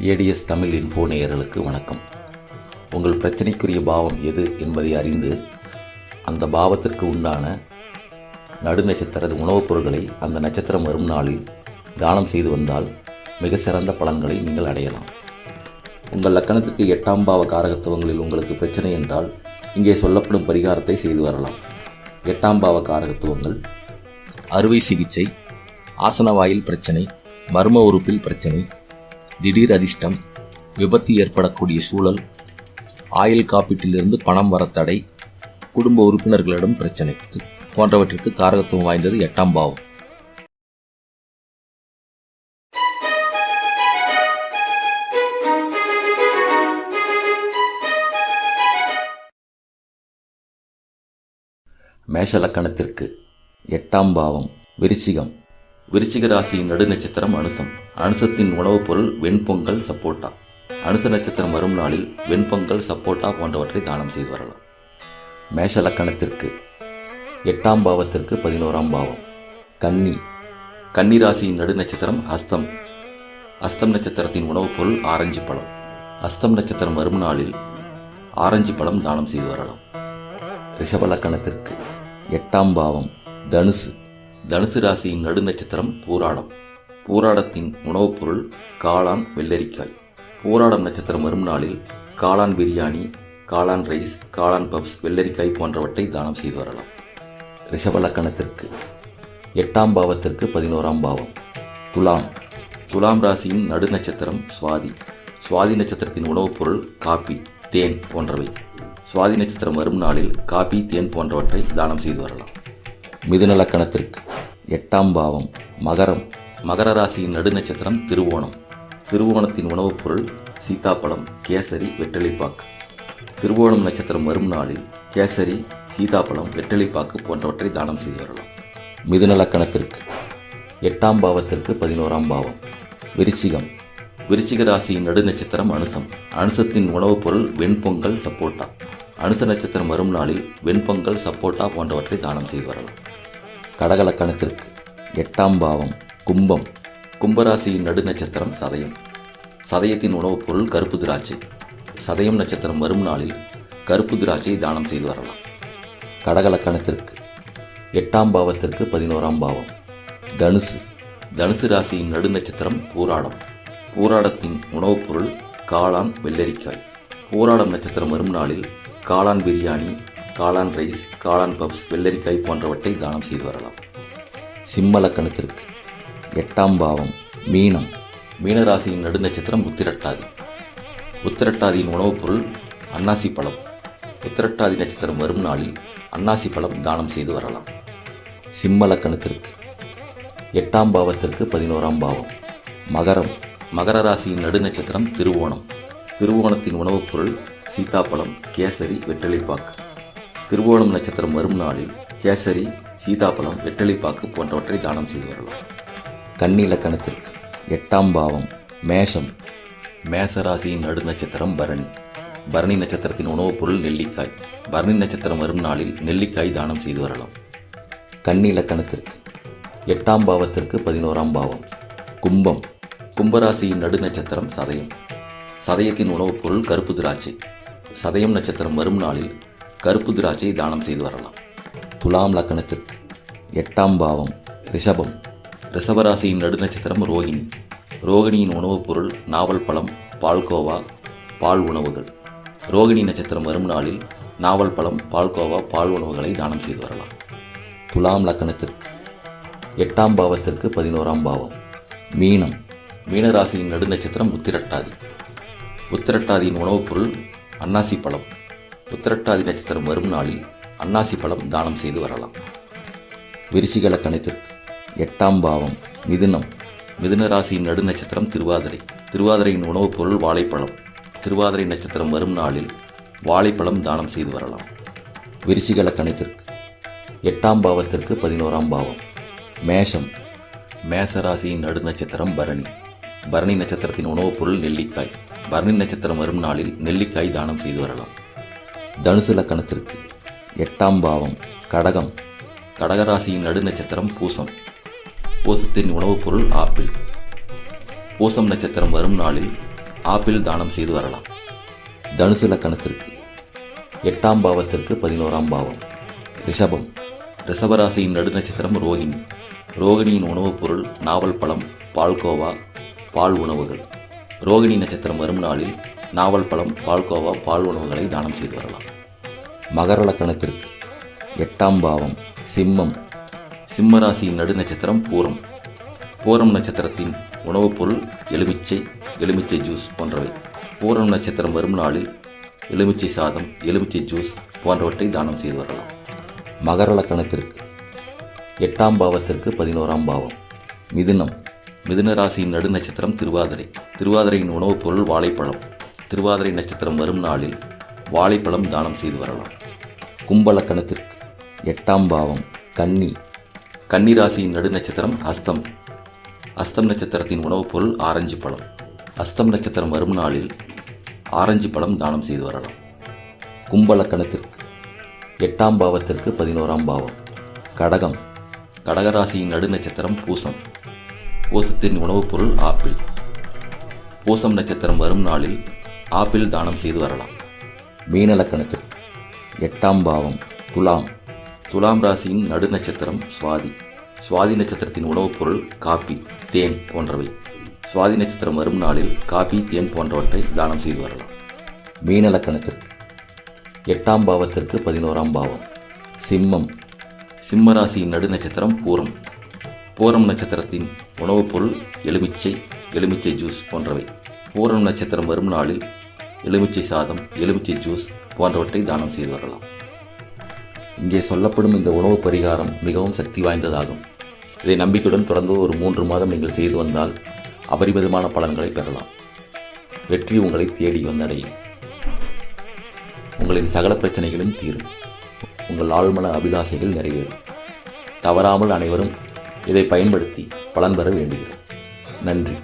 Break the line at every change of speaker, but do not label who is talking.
ADS Tamil info நேயர்களுக்கு வணக்கம். உங்கள் பிரச்சனைக்குரிய பாவம் எது என்பதை அறிந்து அந்த பாவத்திற்கு உண்டான நடுநட்சத்திர உணவுப் பொருட்களை அந்த நட்சத்திரம் வரும் நாளில் தானம் செய்து வந்தால் மிக சிறந்த பலன்களை நீங்கள் அடையலாம். உங்கள் லக்கணத்துக்கு எட்டாம் பாவ காரகத்துவங்களில் உங்களுக்கு பிரச்சனை என்றால் இங்கே சொல்லப்படும் பரிகாரத்தை செய்து வரலாம். எட்டாம் பாவ காரகத்துவங்கள். அறுவை சிகிச்சை ஆசன வாயில் பிரச்சனை மர்ம உறுப்பில் பிரச்சனை திடீர் அதிர்ஷ்டம் விபத்து ஏற்படக்கூடிய சூழல் ஆயுள் காப்பீட்டிலிருந்து பணம் வர தடை குடும்ப உறுப்பினர்களிடம் பிரச்சனை போன்றவற்றிற்கு காரகத்துவம் வாய்ந்தது எட்டாம் பாவம். மேஷலக்கணத்திற்கு எட்டாம் பாவம் விருச்சிகம். விருச்சிக ராசியின் நடுநட்சத்திரம் அனுசம். அனுசத்தின் உணவுப் பொருள் வெண்பொங்கல் சப்போட்டா. அனுச நட்சத்திரம் வரும் நாளில் வெண்பொங்கல் சப்போட்டா போன்றவற்றை தானம் செய்து வரலாம். மேஷ லக்கணத்திற்கு எட்டாம் பாவத்திற்கு பதினோராம் பாவம். கன்னி. கன்னி ராசியின் நடுநட்சத்திரம் அஸ்தம். அஸ்தம் நட்சத்திரத்தின் உணவுப் பொருள் ஆரஞ்சு பழம். அஸ்தம் நட்சத்திரம் வரும் நாளில் ஆரஞ்சு பழம் தானம் செய்து வரலாம். ரிஷப லக்கணத்திற்கு எட்டாம் பாவம். தனுசு. தனுசு ராசியின் நடுநட்சத்திரம் பூராடம். பூராடத்தின் உணவுப் பொருள் காளான் வெள்ளரிக்காய். பூராடம் நட்சத்திரம் வரும் நாளில் காளான் பிரியாணி காளான் ரைஸ் காளான் பப்ஸ் வெள்ளரிக்காய் போன்றவற்றை தானம் செய்து வரலாம். ரிஷபலக்கணத்திற்கு எட்டாம் பாவத்திற்கு பதினோராம் பாவம். துலாம். துலாம் ராசியின் நடுநட்சத்திரம் சுவாதி. சுவாதி நட்சத்திரத்தின் உணவுப் பொருள் காப்பி தேன் போன்றவை. சுவாதி நட்சத்திரம் வரும் நாளில் காபி தேன் போன்றவற்றை தானம் செய்து வரலாம். மிதுன லக்கணத்திற்கு எட்டாம் பாவம் மகரம் மகர ராசியின் நடுநட்சத்திரம் திருவோணம். திருவோணத்தின் உணவுப் பொருள் சீதாப்பழம் கேசரி வெற்றிலைப்பாக்கு. திருவோணம் நட்சத்திரம் வரும் நாளில் கேசரி சீதாப்பழம் வெற்றிலைப்பாக்கு போன்றவற்றை தானம் செய்து வரலாம். மிதுன லக்கணத்திற்கு எட்டாம் பாவத்திற்கு பதினோராம் பாவம். விருச்சிகம். விருச்சிக ராசியின் நடுநட்சத்திரம் அனுசம். அனுசத்தின் உணவுப் பொருள் வெண்பொங்கல் சப்போட்டா. அனுச நட்சத்திரம் வரும் நாளில் வெண்பொங்கல் சப்போட்டா போன்றவற்றை தானம் செய்து வரலாம். கடகலக்கணத்திற்கு எட்டாம் பாவம் கும்பம் கும்பராசியின் நடுநட்சத்திரம் சதயம். சதயத்தின் உணவுப் பொருள் கருப்பு திராட்சை. சதயம் நட்சத்திரம் வரும் நாளில் கருப்பு திராட்சை தானம் செய்து வரலாம். கடகலக்கணத்திற்கு எட்டாம் பாவத்திற்கு பதினோராம் பாவம். தனுசு. தனுசு ராசியின் நடுநட்சத்திரம் பூராடம். பூராடத்தின் உணவுப் பொருள் காளான் வெள்ளரிக்காய். பூராடம் நட்சத்திரம் வரும் நாளில் காளான் பிரியாணி காளான் ரைஸ் காளான் பப்ஸ் வெள்ளரிக்காய் போன்றவற்றை தானம் செய்து வரலாம். சிம்ம லக்கணத்திற்கு எட்டாம் பாவம் மீனம். மீனராசியின் நடுநட்சத்திரம் உத்திரட்டாதி. உத்திரட்டாதியின் உணவுப் பொருள் அன்னாசி பழம். உத்திரட்டாதி நட்சத்திரம் வரும் நாளில் அன்னாசி பழம் தானம் செய்து வரலாம். சிம்ம லக்கணத்திற்கு எட்டாம் பாவத்திற்கு பதினோராம் பாவம் மகரம். மகர ராசியின் நடுநட்சத்திரம் திருவோணம். திருவோணத்தின் உணவுப் பொருள் சீதாப்பழம் கேசரி வெற்றிலைப்பாக்கு திருவோணம் நட்சத்திரம் வரும் நாளில் கேசரி சீதாப்பழம் வெட்டலைப்பாக்கு போன்றவற்றை தானம் செய்து வரலாம். கன்னி லக்கணத்திற்கு எட்டாம் பாவம் மேஷம் மேசராசியின் நடு நடுநட்சத்திரம் பரணி. பரணி நட்சத்திரத்தின் உணவுப் பொருள் நெல்லிக்காய். பரணி நட்சத்திரம் வரும் நாளில் நெல்லிக்காய் தானம் செய்து வரலாம். கன்னி லக்கணத்திற்கு எட்டாம் பாவத்திற்கு பதினோராம் பாவம் கும்பம். கும்பராசியின் நடு நட்சத்திரம் சதயம். சதயத்தின் உணவுப் பொருள் கருப்பு திராட்சை. சதயம் நட்சத்திரம் வரும் நாளில் கருப்பு திராட்சை தானம் செய்து வரலாம். துலாம் லக்கணத்திற்கு எட்டாம் பாவம் ரிஷபம். ரிஷபராசியின் நடுநட்சத்திரம் ரோகிணி. ரோகிணியின் உணவுப் பொருள் நாவல் பழம் பால்கோவா பால் உணவுகள். ரோகிணி நட்சத்திரம் வரும் நாளில் நாவல் பழம் பால்கோவா பால் உணவுகளை தானம் செய்து வரலாம். துலாம் லக்கணத்திற்கு எட்டாம் பாவத்திற்கு பதினோராம் பாவம் மீனம். மீனராசியின் நடுநட்சத்திரம் உத்திரட்டாதி. உத்திரட்டாதியின் உணவுப் பொருள் அன்னாசி பழம். உத்திரட்டாதி நட்சத்திரம் வரும் நாளில் அன்னாசி பழம் தானம் செய்து வரலாம். விருச்சிக லக்கணத்திற்கு எட்டாம் பாவம் மிதுனம். மிதுன ராசியின் நடுநட்சத்திரம் திருவாதிரை. திருவாதிரையின் உணவுப் பொருள் வாழைப்பழம். திருவாதிரை நட்சத்திரம் வரும் நாளில் வாழைப்பழம் தானம் செய்து வரலாம். விருச்சிக லக்கணத்திற்கு எட்டாம் பாவத்திற்கு பதினோராம் பாவம் மேஷம். மேச ராசியின் நடுநட்சத்திரம் பரணி. பரணி நட்சத்திரத்தின் உணவுப் பொருள் நெல்லிக்காய். பரணி நட்சத்திரம் வரும் நாளில் நெல்லிக்காய் தானம் செய்து வரலாம். தனுசு லக்கணத்திற்கு எட்டாம் பாவம் கடகம் கடகராசியின் நடுநட்சத்திரம் பூசம். பூசத்தின் உணவுப் பொருள் ஆப்பிள். பூசம் நட்சத்திரம் வரும் நாளில் ஆப்பிள் தானம் செய்து வரலாம். தனுசு லக்கணத்திற்கு எட்டாம் பாவத்திற்கு பதினோராம் பாவம் ரிஷபம். ரிஷபராசியின் நடுநட்சத்திரம் ரோகிணி. ரோகிணியின் உணவுப் பொருள் நாவல் பழம் பால்கோவா பால் உணவுகள். ரோகிணி நட்சத்திரம் வரும் நாளில் நாவல் பழம் பால்கோவா பால் உணவுகளை தானம் செய்து வரலாம். மகர லக்கணத்திற்கு எட்டாம் பாவம் சிம்மம் சிம்ம ராசியின் நடுநட்சத்திரம் பூரம். பூரம் நட்சத்திரத்தின் உணவுப் பொருள் எலுமிச்சை எலுமிச்சை ஜூஸ் போன்றவை. பூரம் நட்சத்திரம் வரும் நாளில் எலுமிச்சை சாதம் எலுமிச்சை ஜூஸ் போன்றவற்றை தானம் செய்து வரலாம். மகர லக்கணத்திற்கு எட்டாம் பாவத்திற்கு பதினோராம் பாவம் மிதுனம். மிதுன ராசியின் நடுநட்சத்திரம் திருவாதிரை. திருவாதிரையின் உணவுப் பொருள் வாழைப்பழம். திருவாதிரை நட்சத்திரம் வரும் நாளில் வாழைப்பழம் தானம் செய்து வரலாம். கும்பலக்கணத்திற்கு எட்டாம் பாவம் கன்னி கன்னி ராசியின் நடுநட்சத்திரம் அஸ்தம். அஸ்தம் நட்சத்திரத்தின் உணவுப் பொருள் ஆரஞ்சு பழம். அஸ்தம் நட்சத்திரம் வரும் நாளில் ஆரஞ்சு பழம் தானம் செய்து வரலாம். கும்பலக்கணத்திற்கு எட்டாம் பாவத்திற்கு பதினோராம் பாவம் கடகம். கடகராசியின் நடுநட்சத்திரம் பூசம். பூசத்தின் உணவுப் பொருள் ஆப்பிள். பூசம் நட்சத்திரம் வரும் நாளில் ஆப்பிள் தானம் செய்து வரலாம். மீனலக்கணத்திற்கு எட்டாம் பாவம் துலாம். துலாம் ராசியின் நடுநட்சத்திரம் சுவாதி. சுவாதி நட்சத்திரத்தின் உணவுப் பொருள் காப்பி தேன் போன்றவை. சுவாதி நட்சத்திரம் வரும் நாளில் காபி தேன் போன்றவற்றை தானம் செய்து வரலாம். மீனலக்கணத்திற்கு எட்டாம் பாவத்திற்கு பதினோராம் பாவம் சிம்மம். சிம்ம ராசியின் நடுநட்சத்திரம் பூரம். பூரம் நட்சத்திரத்தின் உணவுப் பொருள் எலுமிச்சை எலுமிச்சை ஜூஸ் போன்றவை. பூரம் நட்சத்திரம் வரும் நாளில் எலுமிச்சை சாதம் எலுமிச்சை ஜூஸ் போன்றவற்றை தானம் செய்து வரலாம் இங்கே சொல்லப்படும் இந்த உணவு பரிகாரம் மிகவும் சக்தி வாய்ந்ததாகும். இதை நம்பிக்கையுடன் தொடர்ந்து ஒரு மூன்று மாதம் நீங்கள் செய்து வந்தால் அபரிமிதமான பலன்களை பெறலாம். வெற்றி உங்களை தேடி வந்தடையும். உங்களின் சகல பிரச்சனைகளும் தீரும். உங்கள் ஆழ்மன அபிலாசைகள் நிறைவேறும். தவறாமல் அனைவரும் இதை பயன்படுத்தி பலன் பெற வேண்டுகிறோம். நன்றி.